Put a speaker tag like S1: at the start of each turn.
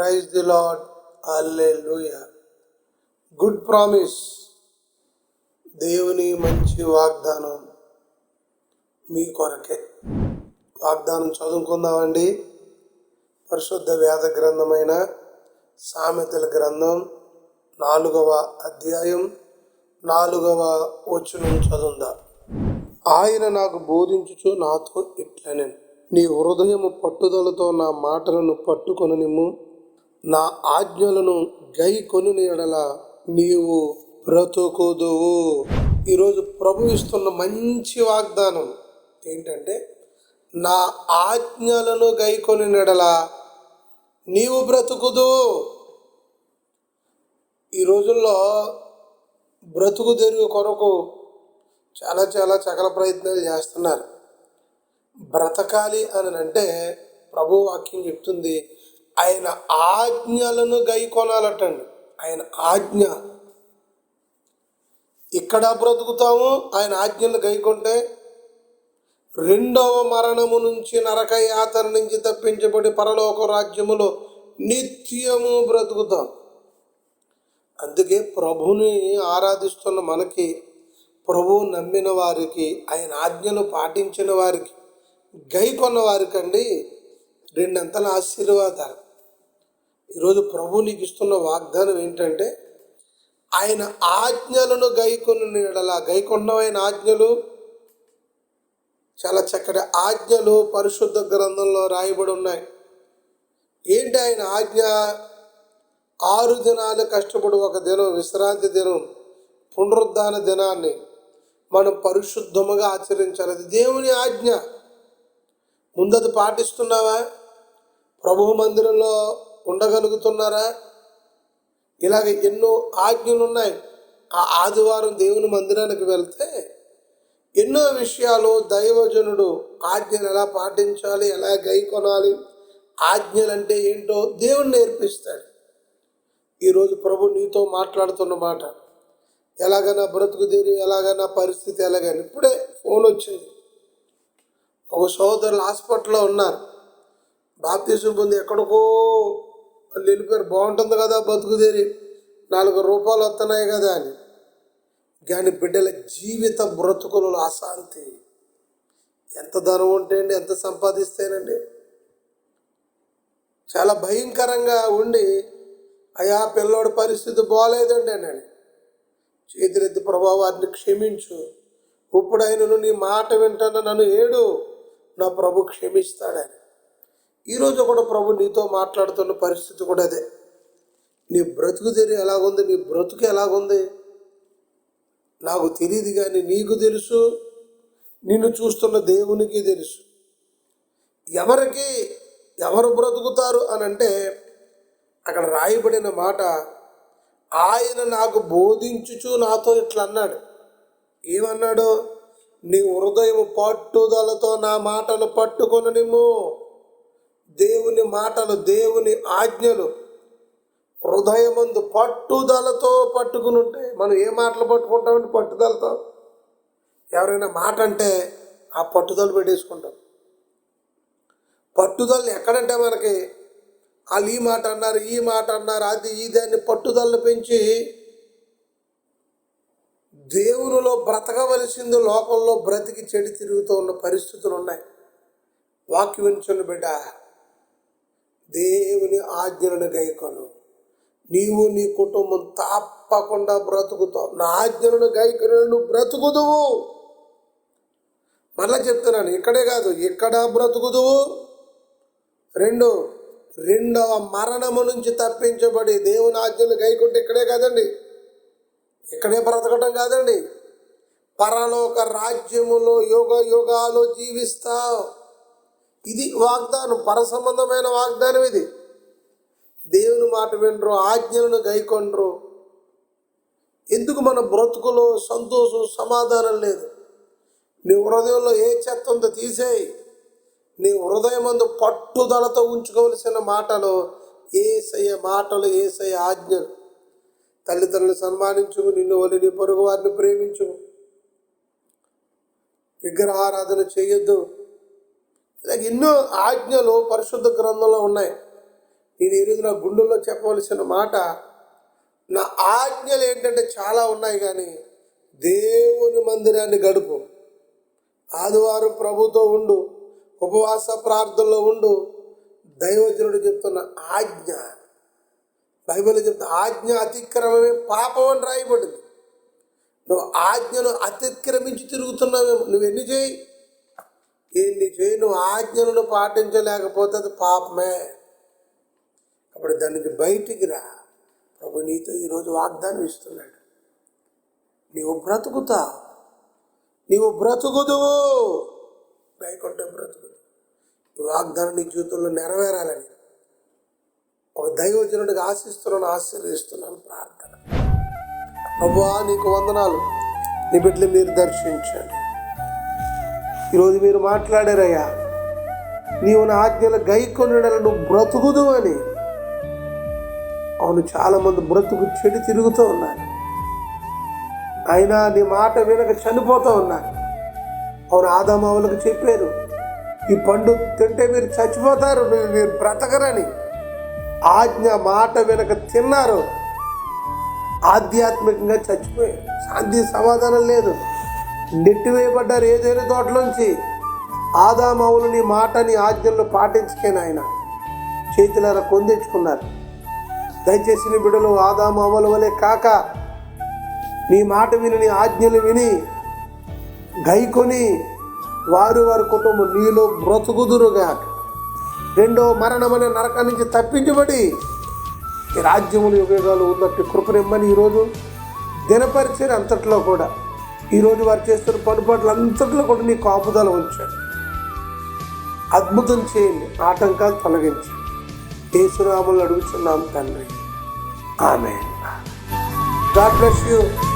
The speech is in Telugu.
S1: Praise the lord hallelujah good promise దేవుని మంచి వాగ్దానం మీ కొరకే. వాగ్దానం చదువుకుందామండి. పరిశుద్ధ వేద గ్రంథమైన సామెతల గ్రంథం నాలుగవ అధ్యాయం నాలుగవ వచనం చదువుదా. ఆయన నాకు బోధించుచు నాతో ఇట్లనే నీ హృదయము పట్టుదలతో నా మాటలను పట్టుకొననిమ్ము. నా ఆజ్ఞలను గై కొని ఎడల నీవు బ్రతుకుదువు. ఈరోజు ప్రభు ఇస్తున్న మంచి వాగ్దానం ఏంటంటే నా ఆజ్ఞలను గై కొని నెడల నీవు బ్రతుకుదు ఈ రోజుల్లో బ్రతుకు తెరుగు కొరకు చాలా చాలా చకల ప్రయత్నాలు చేస్తున్నారు. బ్రతకాలి అని అంటే ప్రభు వాక్యం చెప్తుంది ఆయన ఆజ్ఞలను గై కొనాలటండి. ఆయన ఆజ్ఞ. ఇక్కడ బ్రతుకుతాము? ఆయన ఆజ్ఞలు గైకొంటే రెండవ మరణము నుంచి నరక యాతన నుంచి తప్పించబడి పరలోక రాజ్యములో నిత్యము బ్రతుకుతాం. అందుకే ప్రభుని ఆరాధిస్తున్న మనకి ప్రభువు నమ్మిన వారికి ఆయన ఆజ్ఞను పాటించిన వారికి గై కొన్న వారికి అండి రెండంతల ఆశీర్వాదాలు. ఈరోజు ప్రభు నీకు ఇస్తున్న వాగ్దానం ఏంటంటే ఆయన ఆజ్ఞలను గైకొని నీడలా గైకొండమైన ఆజ్ఞలు చాలా చక్కటి ఆజ్ఞలు పరిశుద్ధ గ్రంథంలో రాయబడి ఉన్నాయి. ఏంటి ఆయన ఆజ్ఞ? ఆరు దినాలు కష్టపడి ఒక దినం విశ్రాంతి దినం పునరుద్ధాన దినాన్ని మనం పరిశుద్ధముగా ఆచరించాలి. అది దేవుని ఆజ్ఞ. ముందది పాటిస్తున్నావా? ప్రభు మందిరంలో ఉండగలుగుతున్నారా? ఇలాగ ఎన్నో ఆజ్ఞలు ఉన్నాయి ఆ ఆదివారం దేవుని మందిరానికి వెళ్తే ఎన్నో విషయాలు దైవజనుడు ఆజ్ఞలు ఎలా పాటించాలి ఎలా గైకొనాలి ఆజ్ఞలు అంటే ఏంటో దేవుడు నేర్పిస్తాడు. ఈరోజు ప్రభు నీతో మాట్లాడుతున్న మాట ఎలాగైనా బ్రతుకు తీరు ఎలాగైనా పరిస్థితి ఎలాగైనా. ఇప్పుడే ఫోన్ వచ్చింది. ఒక సోదరులు హాస్పిటల్లో ఉన్నారు. బాప్తీసం పొంది ఎక్కడికో వాళ్ళు వెళ్ళిపోయారు. బాగుంటుంది కదా బతుకుదేరి నాలుగు రూపాయలు వస్తున్నాయి కదా అని. కానీ బిడ్డల జీవిత బ్రతుకులలో అశాంతి. ఎంత ధనం ఉంటే అండి ఎంత సంపాదిస్తేనండి. చాలా భయంకరంగా ఉండి అయా పిల్లోడి పరిస్థితి బాగాలేదండి అని. చేతులెత్తి ప్రభావాన్ని క్షమించు. ఇప్పుడైనను నీ మాట వింటాను నన్ను ఏడు. నా ప్రభు క్షమిస్తాడని. ఈరోజు కూడా ప్రభు నీతో మాట్లాడుతున్న పరిస్థితి కూడా అదే. నీ బ్రతుకు తెరి ఎలాగుంది? నీ బ్రతుకు ఎలాగుంది? నాకు తెలియదు కానీ నీకు తెలుసు నిన్ను చూస్తున్న దేవునికి తెలుసు. ఎవరికి ఎవరు బ్రతుకుతారు అని అంటే అక్కడ రాయబడిన మాట ఆయన నాకు బోధించుచు నాతో ఇట్లా అన్నాడు. ఏమన్నాడు? నీ హృదయం పట్టుదలతో నా మాటలు పట్టుకొని నిమ్ము దేవుని మాటలు దేవుని ఆజ్ఞలు హృదయమందు పట్టుదలతో పట్టుకుని ఉంటే మనం ఏ మాటలు పట్టుకుంటామంటే పట్టుదలతో. ఎవరైనా మాట అంటే ఆ పట్టుదల పెట్టేసుకుంటాం. పట్టుదల ఎక్కడంటే మనకి వాళ్ళు ఈ మాట అన్నారు ఈ మాట అన్నారు అది ఇది అని పట్టుదలను పెంచి దేవునిలో బ్రతకవలసింది లోకంలో బ్రతికి చెడి తిరుగుతూ ఉన్న పరిస్థితులు ఉన్నాయి. వాక్యం బిడ్డ. దేవుని ఆజ్ఞలను గైకొను. నీవు నీ కుటుంబం తప్పకుండా బ్రతుకుతావు. నా ఆజ్ఞలను గైకొని నువ్వు బ్రతుకుదువు. మళ్ళా చెప్తున్నాను ఇక్కడే కాదు ఇక్కడ బ్రతుకుదువు? రెండు రెండవ మరణము నుంచి తప్పించబడి దేవుని ఆజ్ఞలు గైకుంటే ఇక్కడే కాదండి. ఇక్కడే బ్రతకటం కాదండి. పరలోక రాజ్యములో యుగ యుగాలు జీవిస్తావు. ఇది వాగ్దానం పరసంబంధమైన వాగ్దానం ఇది. దేవుని మాట వినరు ఆజ్ఞలను గైకొనరు. ఎందుకు మన బ్రతుకులో సంతోషం సమాధానం లేదు? నీ హృదయంలో ఏ చెత్త ఉందో తీసేయి. నీ హృదయం అందు పట్టుదలతో ఉంచుకోవలసిన మాటలు ఏసయ్య మాటలు ఏసయ్య ఆజ్ఞలు. తల్లిదండ్రులు సన్మానించు నిన్ను వలి నీ పొరుగు వారిని ప్రేమించు విగ్రహారాధన చేయొద్దు. ఇలాగ ఎన్నో ఆజ్ఞలు పరిశుద్ధ గ్రంథంలో ఉన్నాయి. నేను ఈరోజు నా గుండెల్లో చెప్పవలసిన మాట నా ఆజ్ఞలు ఏంటంటే చాలా ఉన్నాయి కానీ దేవుని మందిరాన్ని గడుపు. ఆదివారం ప్రభుతో ఉండు ఉపవాస ప్రార్థనలో ఉండు. దైవజనుడు చెప్తున్న ఆజ్ఞ బైబిల్ చెప్తున్న ఆజ్ఞ అతిక్రమమే పాపం అని రాయబడింది. నువ్వు ఆజ్ఞను అతిక్రమించి తిరుగుతున్నావేమో నువ్వు ఎన్ని చేయి? ఎన్ని చేయి నువ్వు ఆజ్ఞలను పాటించలేకపోతే అది పాపమే. అప్పుడు దాని నుంచి బయటికి రా. ప్రభు నీతో ఈరోజు వాగ్దానం ఇస్తున్నాడు. నీవు బ్రతుకుతా. నీవు బ్రతుకుదువు లేకుంటే బ్రతుకుదు. ఈ వాగ్దానం నీ జీవితంలో నెరవేరాలని. ఒక దైవజనుడికి ఆశిస్తున్నాను ఆశీర్వదిస్తున్నాను ప్రార్థన. ప్రభువా నీకు వందనాలు. నీ బిడ్డలు మీరు దర్శించండి. ఈరోజు మీరు మాట్లాడారయ్యా. నీవు నా ఆజ్ఞల గైకొనడలను నువ్వు బ్రతుకుదు అని. అవును చాలామంది బ్రతుకు చెడు తిరుగుతూ ఉన్నారు. అయినా నీ మాట వినక చనిపోతూ ఉన్నారు. అవును ఆదామావులకు చెప్పారు ఈ పండు తింటే మీరు చచ్చిపోతారు మీరు మీరు బ్రతకరని. ఆజ్ఞ మాట వెనక తిన్నారు. ఆధ్యాత్మికంగా చచ్చిపోయారు. శాంతి సమాధానం లేదు. నెట్టివేయబడ్డారు ఏదైనా తోటలోంచి ఆదామావులు నీ ఆజ్ఞలను పాటించకే నాయన. చేతులారా కొందెచ్చుకున్నారు. దయచేసి నీ బిడ్డలు ఆదామావుల వలె కాక నీ మాట విని నీ ఆజ్ఞలు విని గైకొని వారు వారి కుటుంబం నీలో బ్రతుకుదురుగా రెండో మరణమనే నరకం నుంచి తప్పించబడి ఈ ఉపయోగాలు ఉన్నట్టు కృపనిమ్మని ఈరోజు దినపరిచయం అంతట్లో కూడా. ఈరోజు వారు చేస్తున్న పనుపాట్లు అంతట్లో కూడా నీ కాపుదల ఉంచాడు. అద్భుతం చేయండి. ఆటంకాలు తొలగించండి. యేసునామలు అడుగుతున్నాం తండ్రి. ఆమె గాడ్ బ్లెస్ యూ.